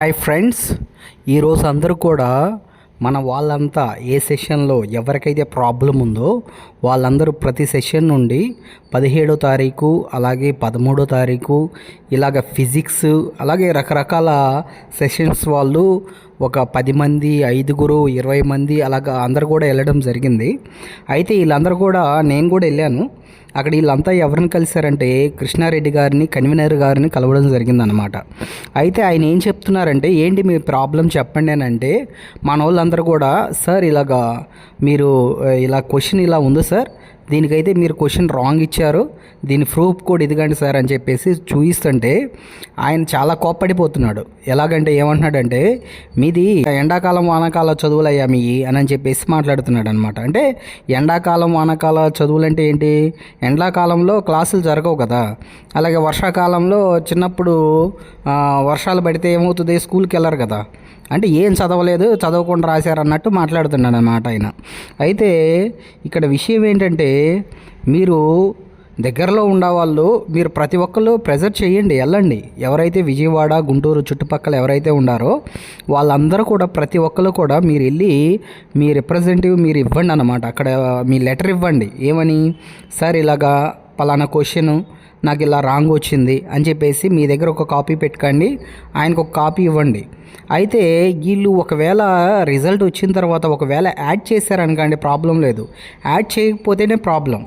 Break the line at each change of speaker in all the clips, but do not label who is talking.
Hi friends ఈరోజు అందరూ కూడా మన వాళ్ళంతా ఏ సెషన్లో ఎవరికైతే ప్రాబ్లం ఉందో వాళ్ళందరూ ప్రతి సెషన్ నుండి పదిహేడో తారీఖు అలాగే పదమూడో తారీఖు ఇలాగ ఫిజిక్స్ అలాగే రకరకాల సెషన్స్ వాళ్ళు ఒక పది మంది ఐదుగురు ఇరవై మంది అలాగా అందరు కూడా వెళ్ళడం జరిగింది. అయితే వీళ్ళందరూ కూడా నేను కూడా వెళ్ళాను. అక్కడ వీళ్ళంతా ఎవరిని కలిశారంటే కృష్ణారెడ్డి గారిని కన్వీనర్ గారిని కలవడం జరిగిందనమాట అయితే ఆయన ఏం చెప్తున్నారంటే ఏంటి మీ ప్రాబ్లం చెప్పండి అని అంటే మన వాళ్ళందరూ కూడా సార్ ఇలాగా మీరు ఇలా క్వశ్చన్ ఇలా ఉంది సార్. దీనికైతే మీరు క్వశ్చన్ రాంగ్ ఇచ్చారు. దీని ప్రూఫ్ కూడా ఇదిగండి సార్ అని చెప్పేసి చూయిస్తుంటే ఆయన చాలా కోప్పడిపోతున్నాడు. ఎలాగంటే ఏమంటున్నాడంటే మీది ఎండాకాలం వానాకాల చదువులయ్యా మీ అని చెప్పేసి మాట్లాడుతున్నాడు అనమాట అంటే ఎండాకాలం వానాకాల చదువులు అంటే ఏంటి? ఎండాకాలంలో క్లాసులు జరగవు కదా. అలాగే వర్షాకాలంలో చిన్నప్పుడు వర్షాలు పడితే ఏమవుతుంది? స్కూల్కి వెళ్ళరు కదా. అంటే ఏం చదవలేదు చదవకుండా రాశారు అన్నట్టు మాట్లాడుతున్నాడు అనమాట ఆయన. అయితే ఇక్కడ విషయం ఏంటంటే మీరు దగ్గరలో ఉండేవాళ్ళు మీరు ప్రతి ఒక్కళ్ళు ప్రెజర్ చేయండి వెళ్ళండి. ఎవరైతే విజయవాడ గుంటూరు చుట్టుపక్కల ఎవరైతే ఉన్నారో వాళ్ళందరూ కూడా ప్రతి ఒక్కరు కూడా మీరు వెళ్ళి మీ రిప్రజెంటేటివ్ మీరు ఇవ్వండి అనమాట అక్కడ మీ లెటర్ ఇవ్వండి. ఏమని? సార్ ఇలాగా పలానా క్వశ్చన్ నాకు ఇలా రాంగ్ వచ్చింది అని చెప్పేసి మీ దగ్గర ఒక కాపీ పెట్టుకోండి. ఆయనకు ఒక కాపీ ఇవ్వండి. అయితే వీళ్ళు ఒకవేళ రిజల్ట్ వచ్చిన తర్వాత ఒకవేళ యాడ్ చేశారనుకోండి ప్రాబ్లం లేదు. Add చేయకపోతేనే problem.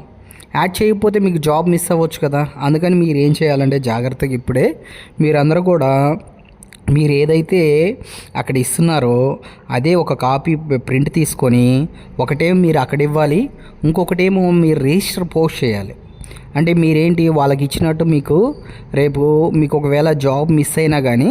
యాడ్ చేయకపోతే మీకు జాబ్ మిస్ అవ్వచ్చు కదా. అందుకని మీరు ఏం చేయాలంటే జాగ్రత్తగా ఇప్పుడే మీరందరూ కూడా మీరు ఏదైతే అక్కడ ఇస్తున్నారో అదే ఒక కాపీ ప్రింట్ తీసుకొని ఒకటేమో మీరు అక్కడ ఇవ్వాలి ఇంకొకటేమో మీరు రిజిస్టర్ పోస్ట్ చేయాలి. అంటే మీరేంటి వాళ్ళకి ఇచ్చినట్టు మీకు రేపు మీకు ఒకవేళ జాబ్ మిస్ అయినా కానీ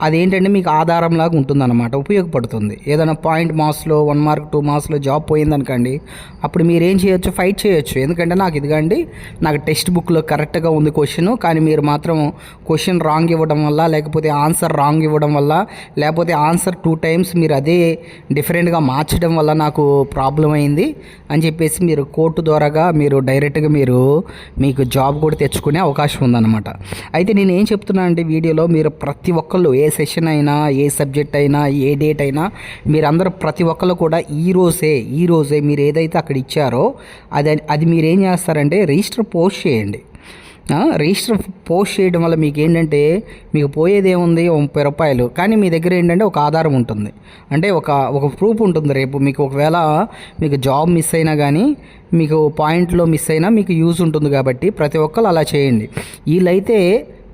అదేంటంటే మీకు ఆధారంలాగా ఉంటుందన్నమాట ఉపయోగపడుతుంది. ఏదైనా పాయింట్ మార్క్స్లో వన్ మార్క్ టూ మార్క్స్లో జాబ్ పోయిందనుకోండి అప్పుడు మీరు ఏం చేయొచ్చు? ఫైట్ చేయొచ్చు. ఎందుకంటే నాకు ఇదిగండి నాకు టెక్స్ట్ బుక్లో కరెక్ట్గా ఉంది క్వశ్చన్ కానీ మీరు మాత్రం క్వశ్చన్ రాంగ్ ఇవ్వడం వల్ల లేకపోతే ఆన్సర్ రాంగ్ ఇవ్వడం వల్ల లేకపోతే ఆన్సర్ టూ టైమ్స్ మీరు అదే డిఫరెంట్గా మార్చడం వల్ల నాకు ప్రాబ్లం అయింది అని చెప్పేసి మీరు కోర్టు ద్వారాగా మీరు డైరెక్ట్గా మీరు మీకు జాబ్ కూడా తెచ్చుకునే అవకాశం ఉందన్నమాట. అయితే నేను ఏం చెప్తున్నా అంటే వీడియోలో మీరు ప్రతి ఒక్కళ్ళు ఏ ఏ సెషన్ అయినా ఏ సబ్జెక్ట్ అయినా ఏ డేట్ అయినా మీరందరూ ప్రతి ఒక్కరు కూడా ఈ రోజే ఈ రోజే మీరు ఏదైతే అక్కడ ఇచ్చారో అది అది మీరు ఏం చేస్తారంటే రిజిస్టర్ పోస్ట్ చేయండి. రిజిస్టర్ పోస్ట్ చేయడం వల్ల మీకు ఏంటంటే మీకు పోయేది ఏముంది? ముప్పై రూపాయలు. కానీ మీ దగ్గర ఏంటంటే ఒక ఆధారం ఉంటుంది. అంటే ఒక ఒక ప్రూఫ్ ఉంటుంది రేపు. మీకు ఒకవేళ మీకు జాబ్ మిస్ అయినా కానీ మీకు పాయింట్లో మిస్ అయినా మీకు యూజ్ ఉంటుంది కాబట్టి ప్రతి ఒక్కరు అలా చేయండి. వీళ్ళైతే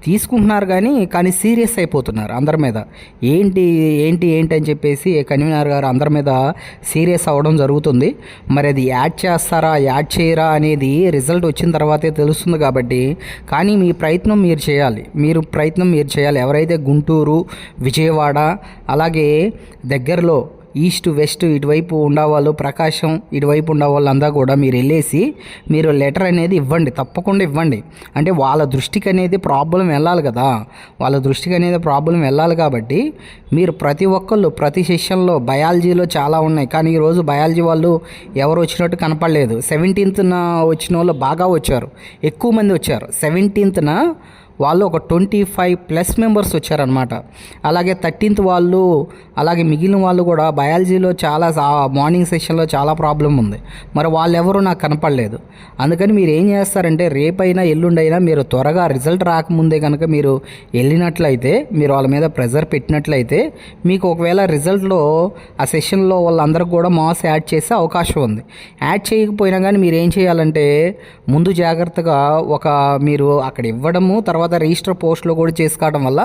తీసుకుంటున్నారు కానీ కానీ సీరియస్ అయిపోతున్నారు అందరి మీద. ఏంటి ఏంటి ఏంటి అని చెప్పేసి కన్వీనర్ గారు అందరి మీద సీరియస్ అవ్వడం జరుగుతుంది. మరి అది యాడ్ చేస్తారా యాడ్ చేయరా అనేది రిజల్ట్ వచ్చిన తర్వాతే తెలుస్తుంది కాబట్టి కానీ మీ ప్రయత్నం మీరు చేయాలి. మీరు ప్రయత్నం మీరు చేయాలి. ఎవరైతే గుంటూరు విజయవాడ అలాగే దగ్గరలో ఈస్ట్ వెస్ట్ ఇటువైపు ఉండేవాళ్ళు ప్రకాశం ఇటువైపు ఉండేవాళ్ళంతా కూడా మీరు వెళ్ళేసి మీరు లెటర్ అనేది ఇవ్వండి తప్పకుండా ఇవ్వండి. అంటే వాళ్ళ దృష్టికి అనేది ప్రాబ్లం వెళ్ళాలి కదా. వాళ్ళ దృష్టికి అనేది ప్రాబ్లం వెళ్ళాలి కాబట్టి మీరు ప్రతి ఒక్కళ్ళు ప్రతి సెషన్లో బయాలజీలో చాలా ఉన్నాయి. కానీ ఈరోజు బయాలజీ వాళ్ళు ఎవరు వచ్చినట్టు కనపడలేదు. సెవెంటీన్త్న వచ్చిన వాళ్ళు బాగా వచ్చారు. ఎక్కువ మంది వచ్చారు. సెవెంటీన్త్న వాళ్ళు ఒక ట్వంటీ ఫైవ్ ప్లస్ మెంబర్స్ వచ్చారనమాట అలాగే థర్టీన్త్ వాళ్ళు అలాగే మిగిలిన వాళ్ళు కూడా బయాలజీలో చాలా మార్నింగ్ సెషన్లో చాలా ప్రాబ్లం ఉంది. మరి వాళ్ళు నాకు కనపడలేదు. అందుకని మీరు ఏం చేస్తారంటే రేపైనా ఎల్లుండైనా మీరు త్వరగా రిజల్ట్ రాకముందే కనుక మీరు వెళ్ళినట్లయితే మీరు వాళ్ళ మీద ప్రెజర్ పెట్టినట్లయితే మీకు ఒకవేళ రిజల్ట్లో ఆ సెషన్లో వాళ్ళందరికీ కూడా మాస్ యాడ్ చేసే అవకాశం ఉంది. యాడ్ చేయకపోయినా కానీ మీరు ఏం చేయాలంటే ముందు జాగ్రత్తగా ఒక మీరు అక్కడ ఇవ్వడము తర్వాత తర్వాత రిజిస్టర్ పోస్ట్లో కూడా చేసుకోవడం వల్ల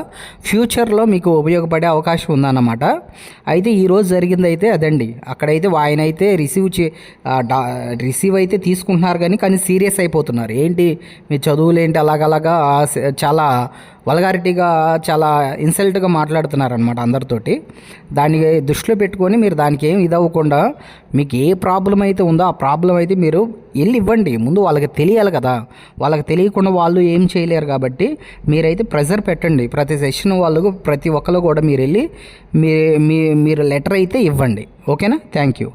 ఫ్యూచర్లో మీకు ఉపయోగపడే అవకాశం ఉందన్నమాట. అయితే ఈరోజు జరిగింది అయితే అదండి. అక్కడైతే ఆయన అయితే రిసీవ్ చే రిసీవ్ అయితే తీసుకుంటున్నారు కానీ కానీ సీరియస్ అయిపోతున్నారు. ఏంటి? మీ చదువులు ఏంటి అలాగలాగా చాలా వల్గారిటీగా చాలా ఇన్సల్ట్గా మాట్లాడుతున్నారనమాట అందరితోటి. దాన్ని దృష్టిలో పెట్టుకొని మీరు దానికి ఏం ఇదవ్వకుండా మీకు ఏ ప్రాబ్లం అయితే ఉందో ఆ ప్రాబ్లం అయితే మీరు వెళ్ళి ఇవ్వండి ముందు వాళ్ళకి తెలియాలి కదా. వాళ్ళకి తెలియకుండా వాళ్ళు ఏం చేయలేరు కాబట్టి మీరైతే ప్రెజర్ పెట్టండి. ప్రతి సెషన్ వాళ్ళకు ప్రతి ఒక్కరు కూడా మీరు వెళ్ళి మీ మీరు లెటర్ అయితే ఇవ్వండి. ఓకేనా? Thank you.